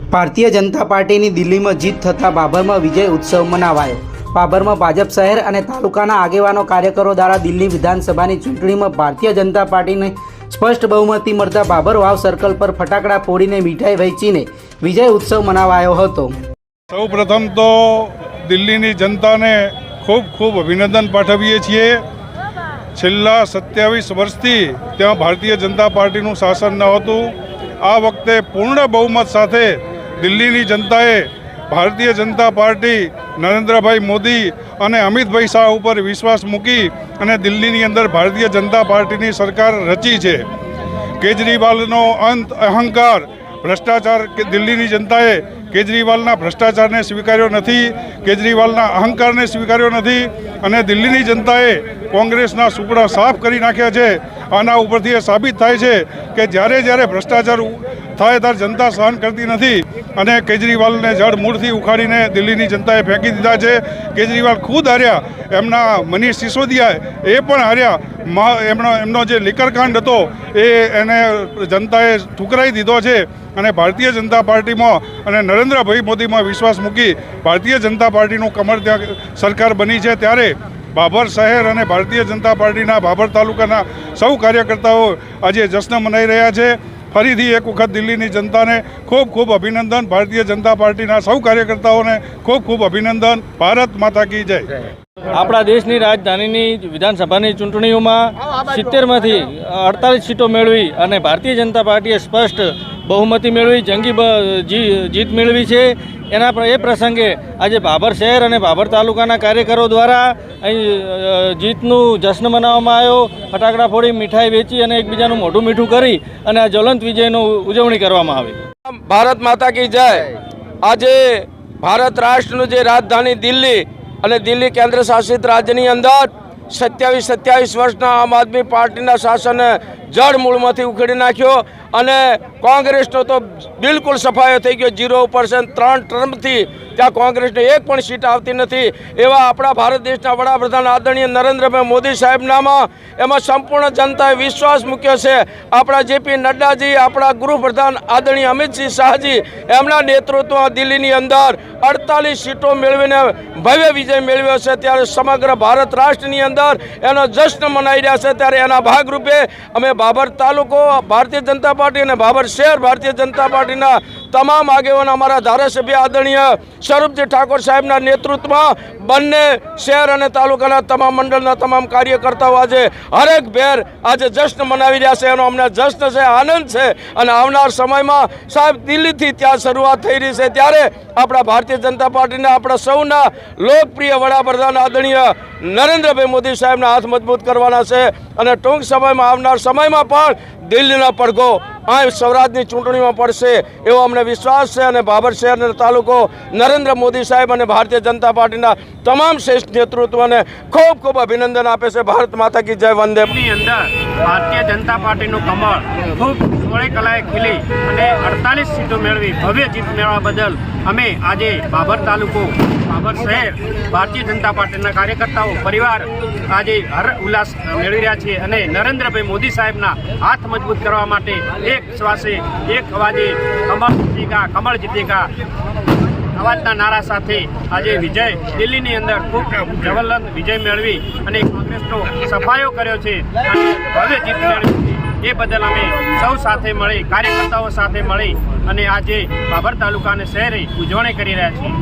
ભારતીય જનતા પાર્ટીની દિલ્હીમાં જીત થતાં બાબરમાં વિજય ઉત્સવ મનાવાયો. બાબરમાં ભાજપ શહેર અને તાલુકાના આગેવાનો કાર્યકરો દ્વારા દિલ્હી વિધાનસભાની ચૂંટણીમાં ભારતીય જનતા પાર્ટીને સ્પષ્ટ બહુમતી મળતા બાબર વાવ સર્કલ પર ફટાકડા ફોડીને મીઠાઈ વહેંચીને વિજય ઉત્સવ મનાવાયો હતો. સૌ પ્રથમ તો દિલ્હીની જનતાને ખૂબ ખૂબ અભિનંદન પાઠવીએ છીએ. છેલ્લા સત્યાવીસ વર્ષથી ત્યાં ભારતીય જનતા પાર્ટીનું શાસન ન હતું. આ વખતે પૂર્ણ બહુમત સાથે દિલ્હીની જનતાએ ભારતીય જનતા પાર્ટી, નરેન્દ્રભાઈ મોદી અને અમિતભાઈ શાહ ઉપર વિશ્વાસ મૂકી અને દિલ્હીની અંદર ભારતીય જનતા પાર્ટીની સરકાર રચી છે. કેજરીવાલનો અંત અહંકાર, ભ્રષ્ટાચાર કે દિલ્હીની જનતાએ કેજરીવાલના ભ્રષ્ટાચારને સ્વીકાર્યો નથી, કેજરીવાલના અહંકારને સ્વીકાર્યો નથી અને દિલ્હીની જનતાએ કોંગ્રેસના સુપડા સાફ કરી નાખ્યા છે. આના ઉપરથી એ સાબિત થાય છે કે જ્યારે જ્યારે ભ્રષ્ટાચાર થાય ત્યારે જનતા સહન કરતી નથી અને કેજરીવાલને જડ મૂળથી ઉખાડીને દિલ્હીની જનતાએ ફેંકી દીધા છે. કેજરીવાલ ખુદ હાર્યા, એમના મનીષ સિસોદિયા એ પણ હાર્યા. એમનો એમનો જે લીકરકાંડ હતો એ એને જનતાએ ઠુકરાઈ દીધો છે. અને ભારતીય જનતા પાર્ટીમાં અને નરેન્દ્રભાઈ મોદીમાં વિશ્વાસ મૂકી ભારતીય જનતા પાર્ટીનું કમર ત્યાં સરકાર બની છે ત્યારે બાબર શહેર અને ભારતીય જનતા પાર્ટીના બાબર તાલુકાના સૌ કાર્યકર્તાઓ આજે જશ્ન મનાઈ રહ્યા છે. ફરીથી એક વખત દિલ્હીની જનતાને ખૂબ ખૂબ અભિનંદન. ભારતીય જનતા પાર્ટીના સૌ કાર્યકર્તાઓને ખૂબ ખૂબ અભિનંદન. ભારત માતા કી જય. આપણા દેશની રાજધાનીની વિધાનસભાની ચૂંટણીઓમાં સિત્તેરમાંથી અડતાલીસ સીટો મેળવી અને ભારતીય જનતા પાર્ટીએ સ્પષ્ટ બહુમતી મેળવી, જંગી જીત મેળવી છે. એના એ પ્રસંગે આજે ભાભર શહેર અને ભાભર તાલુકાના કાર્યકરો દ્વારા અહીં જીતનું જશ્ન મનાવવામાં આવ્યો. ફટાકડા ફોડી, મીઠાઈ વેચી અને એકબીજાનું મોઢું મીઠું કરી અને આ જ્વલંત વિજયનો ઉજવણી કરવામાં આવી. ભારત માતા કી જય. આજે ભારત રાષ્ટ્રનું જે રાજધાની દિલ્હી અને દિલ્હી કેન્દ્ર શાસિત રાજ્યની અંદર સત્યાવીસ સત્યાવીસ વર્ષના આમ આદમી પાર્ટીના શાસને જળ મૂળમાંથી ઉખેડી નાખ્યો. અને કોંગ્રેસનો તો બિલકુલ સફાયો થઈ ગયો. ઝીરો પર્સન્ટ ત્રણ ટર્મથી ત્યાં કોંગ્રેસને એક પણ સીટ આવતી નથી. એવા આપણા ભારત દેશના વડાપ્રધાન આદરણીય નરેન્દ્રભાઈ મોદી સાહેબનામાં એમાં સંપૂર્ણ જનતાએ વિશ્વાસ મૂક્યો છે. આપણા જેપી નડ્ડાજી, આપણા ગૃહપ્રધાન આદરણીય અમિતસિંહ શાહજી, એમના નેતૃત્વમાં દિલ્હીની અંદર અડતાલીસ સીટો મેળવીને ભવ્ય વિજય મેળવ્યો છે. ત્યારે સમગ્ર ભારત રાષ્ટ્રની અંદર એનો જશ્ન મનાઈ રહ્યા છે. ત્યારે એના ભાગરૂપે અમે બાબર તાલુકો, ભારતીય જનતા પાર્ટી અને બાબર શહેર ભારતીય જનતા પાર્ટીના તમામ આગેવાનો અમારા ધારાસભ્ય આદરણીય સ્વરૂપજી ઠાકોર સાહેબના નેતૃત્વમાં બંને શહેર અને તાલુકાના તમામ મંડળના તમામ કાર્યકર્તાઓ આજે હરેક ભેર આજે જશ્ન મનાવી રહ્યા છે. એનો અમને જશ્ન છે, આનંદ છે અને આવનાર સમયમાં સાહેબ દિલ્હીથી ત્યાં શરૂઆત થઈ રહી છે. ત્યારે આપણા ભારતીય જનતા પાર્ટીના આપણા સૌના લોકપ્રિય વડાપ્રધાન આદરણીય નરેન્દ્રભાઈ મોદી સાહેબના હાથ મજબૂત કરવાના છે અને ટૂંક સમયમાં આવનાર સમયમાં પણ દિલ્હીના પડઘો આ સ્વરાજની ચૂંટણીમાં પડશે એવો અમને વિશ્વાસ છે અને બાબર શહેરનો તાલુકો નરેન્દ્ર મોદી સાહેબ અને ભારતીય જનતા પાર્ટીના તમામ શ્રેષ્ઠ નેતૃત્વને ખૂબ ખૂબ અભિનંદન આપે છે. ભારત માતા કી જય, વંદે અંદર ભારતીય જનતા પાર્ટીનું કમળ ખૂબ સોળે કલાએ ખીલી અને અડતાલીસ સીટો મેળવી ભવ્ય જીત મેળવવા બદલ અમે આજે બાબર તાલુકો બાબર શહેર, ભારતીય જનતા પાર્ટીના કાર્યકર્તાઓ, પરિવાર આજે હર ઉલ્લાસ મેળવી રહ્યા છીએ અને નરેન્દ્રભાઈ મોદી સાહેબના હાથ મજબૂત કરવા માટે એક શ્વાસે, એક અવાજે કમળ જીતીકા કમળ જીતીકા. અવાજના નારા સાથે આજે વિજય દિલ્હીની અંદર ખૂબ જબરદસ્ત વિજય મેળવી અને કોંગ્રેસનો સફાયો કર્યો છે. અને ભવ્ય જીત મેળવી એ બદલ અમે સૌ સાથે મળી, કાર્યકર્તાઓ સાથે મળી અને આજે બાબર તાલુકા અને શહેરે ઉજવણી કરી રહ્યા છીએ.